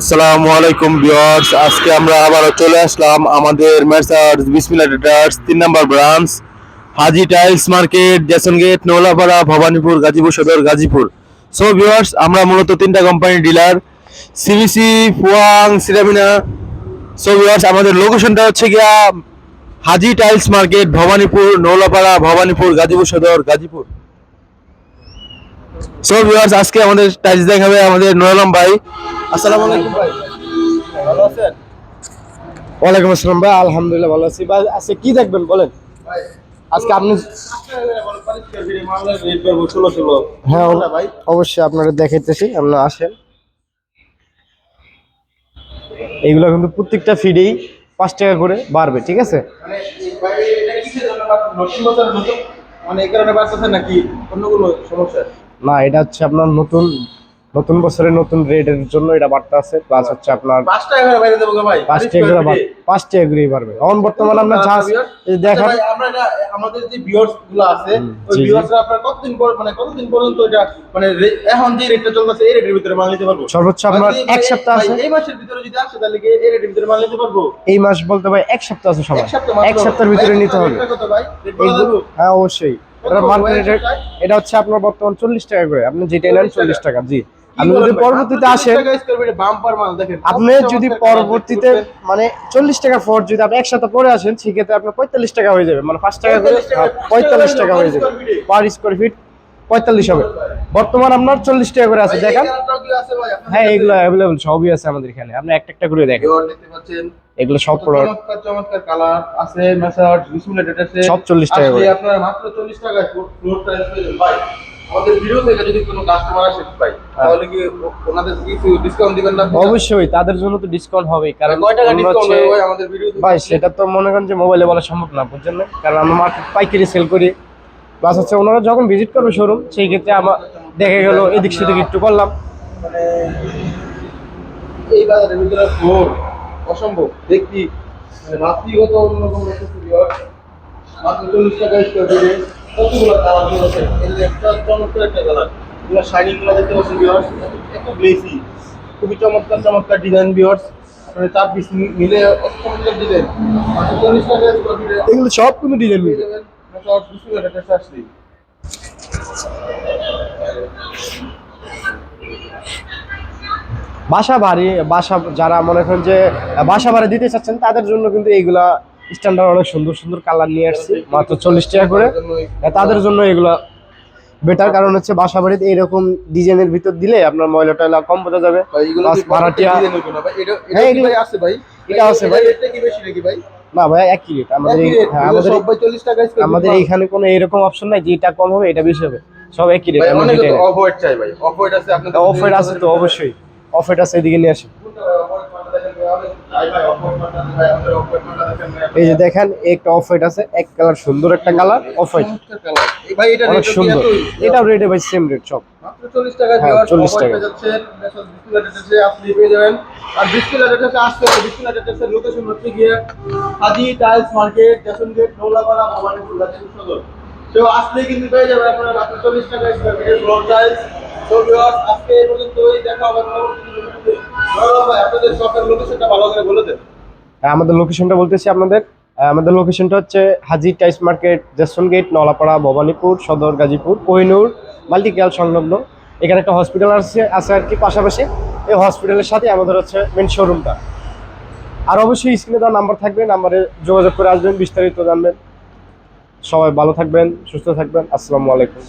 আসসালামু আলাইকুম ভিউয়ার্স, আজকে আমরা আবারও চলে আসলাম আমাদের মেসার্স বিসমিল্লা ট্রেডার্স তিন নম্বর branch Haji tiles market Jason gate Naulapara Bhabanipur, Gazipur, Sadar Gazipur. So viewers আমরা মূলত তিনটা কোম্পানির ডিলার সিবিসি ফুয়াং সিরামিনা সো ভিউয়ার্স আমাদের লোকেশনটা হচ্ছে গিয়া Haji tiles market Bhabanipur Naulapara Bhabanipur, Gazipur, Sadar Gazipur. So viewers আজকে আমাদের টাইলস দেখাবে আমাদের নুরালম ভাই। আসসালামু আলাইকুম ভাই। ভালো আছেন? ওয়ালাইকুম আসসালাম ভাই আলহামদুলিল্লাহ ভালো আছি। ভাই আজকে কি দেখবেন বলেন? আজকে আপনি হ্যাঁ অব- অবশ্যই আপনারা দেখাইতেছি আপনারা আসেন। এইগুলো কিন্তু প্রত্যেকটা ফিডেই পাঁচ টাকা করে বাড়বে ঠিক আছে? মানে সমস্যা? না এটা হচ্ছে আপনার নতুন নতুন বছরের নতুন রেটের জন্য এটা বাড়তে আছে প্লাস হচ্ছে আপনার পাঁচ টাকা করে বাইরে দেবো ভাই। পাঁচ টাকা করে বাড়- পাঁচ টাকা করেই বাড়বে। এখন বর্তমানে আপনার যা ভাই আমরা এটা আমাদের যে ভিউয়ার্সগুলো আছে ওই। ভিউয়ার্সরা আপনার কতদিন পর মানে কতদিন পর্যন্ত এটা মানে এখন যে রেটটা চলতেছে এই রেটের ভিতরে মাল নিতে পারব? সর্বোচ্চ আপনার এক সপ্তাহ আছে। এই মাসের ভিতরে যদি আসে তাহলে কি এই রেটের ভিতরে মাল নিতে পারব? এই মাস বলতে ভাই এক সপ্তাহ আছে সময় এক সপ্তাহের ভিতরে নিতে হবে। হ্যাঁ অবশ্যই। এটা মার্কেট রেট এটা? হচ্ছে আপনার বর্তমান চল্লিশ টাকা করে। আপনি যেটা নেন চল্লিশ টাকা জি। আপনি যদি পরবর্তীতে আসেন 40 টাকা স্কয়ার ফিটে বাম্পার মাল দেখেন আপনি যদি পরবর্তীতে মানে চল্লিশ টাকা পর যদি আপনি একসাথে পরে আসেন সেক্ষেত্রে আপনার পঁয়তাল্লিশ টাকা হয়ে যাবে। মানে পাঁচ টাকা করে 45 টাকা, হ্যাঁ, পঁয়তাল্লিশ টাকা হয়ে যাবে? পার স্কোয়ার ফিট পঁয়তাল্লিশ হবে। বর্তমান আপনার চল্লিশ টাকা করে আছে দেখেন। হ্যাঁ এগুলো অ্যাভেলেবল সবই আছে আমাদের এখানে। আপনি একটা একটা করে দেখেন। এগুলো সব প্রোডাক্ট চমৎকার চমৎকার কালার আছে মেসার্স বিসমিল্লাহ ডেটাসে সব 40 টাকা করে। আপনারা মাত্র 40 টাকায় ফ্লোর যাবেন ভাই। আমাদের ভিডিও থেকে যদি কোনো কাস্টমার আসে ভাই তাহলে কি ওনাদের কিছু ডিসকাউন্ট দিবেন না? অবশ্যই তাদের জন্য তো ডিসকাউন্ট হবেই কারণ কয় টাকা ডিসকাউন্ট হবে ভাই আমাদের ভিডিও ভাই সেটা তো মনে করেন যে মোবাইলে বলা সম্ভব না বুঝছেন না? কারণ আমরা মার্কেট পাইকারি সেল করি। প্লাস হচ্ছে ওনারা যখন ভিজিট করবে শোরুম সেই ক্ষেত্রে আমার দেখে গেল এদিক সেদিক একটু করলাম। মানে এই বাজারের ভিতরে ফ্লোর অসম্ভব। দেখি মানে অন্যরকম একটা মাত্র 40 টাকা স্কয়ার ফিটে কতগুলো কালার আছে? এই যে একটা চমৎকার একটা কালার? এগুলো শাইনিংগুলো দেখতে পাচ্ছেন ভিউয়ার্স একটু গ্লেসি খুবই চমৎকার চমৎকার ডিজাইন ভিউয়ার্স আপনার চার পিস মিলে অত ডিজাইন মাত্র 40 টাকা স্কয়ার ফিটে এগুলো সব কোনো ডিজাইন বাসা বাড়ি বাসা যারা মনে করেন যে বাসা ভাড়া দিতে চাচ্ছেন তাদের জন্য কিন্তু এইগুলা স্ট্যান্ডার্ড অনেক সুন্দর সুন্দর কালার নিয়ে আসছি মাত্র চল্লিশ টাকা করে। তাদের জন্য এগুলা বেটার কারণ হচ্ছে বাসা বাড়িতে এইরকম ডিজাইনের ভিতর দিলে আপনার ময়লা টয়লা কম বোঝা যাবে। ভাড়াটিয়া হ্যাঁ, এগুলো- আছে ভাই? এটা আছে ভাই। না ভাই একই রেট আমাদের হ্যাঁ, আমাদের সব ভাই 40 টাকা আমাদের এইখানে কোনো এরকম অপশন নাই যে এটা কম হবে এটা বেশি হবে। সব একই রেট। অফ হোয়াইট চাই ভাই। অফ হোয়াইট আছে আপনাদের অফ হোয়াইট আছে তো অবশ্যই। অফ হোয়াইট আছে এদিকে নিয়ে আসি এই যে দেখেন একটা অফ হোয়াইট আছে এক কালার সুন্দর একটা কালার অফ হোয়াইট ভাই এটা অনেক সুন্দর। এটাও রেটে ভাই সেম রেট সব। মাত্র 40 টাকা হ্যাঁ, ভিউয়ার্স 40 40 টাকা। আপনি পেয়ে যাবেন। আর ডিসপ্লে ডেটাসে আসতে হবে। ডিসপ্লে লোকেশন হচ্ছে গিয়ে Haji tiles market Jason gate নৌলাপাড়া Bhabanipur Gazipur Sadar তো আসলে কিন্তু পেয়ে যাবেন আপনারা 40 টাকা স্কয়ার ফিটের ফ্লোর টাইলস তো আজকে এই পর্যন্তই। দেখা হবে হ্যাঁ, আমাদের লোকেশনটা বলতেছি আপনাদের। আমাদের লোকেশনটা হচ্ছে Haji tiles market Jason gate Nalapara Bhabanipur Sadar Gazipur Kohinoor মাল্টিক্যাল সংলগ্ন। এখানে একটা হসপিটাল আছে আছে আর কি পাশাপাশি। এই হসপিটালের সাথে আমাদের হচ্ছে মেন শোরুমটা আর অবশ্যই স্ক্রিনে দেওয়া নাম্বার থাকবে নাম্বারে যোগাযোগ করে আসবেন বিস্তারিত জানবেন। সবাই ভালো থাকবেন সুস্থ থাকবেন। আসসালামু আলাইকুম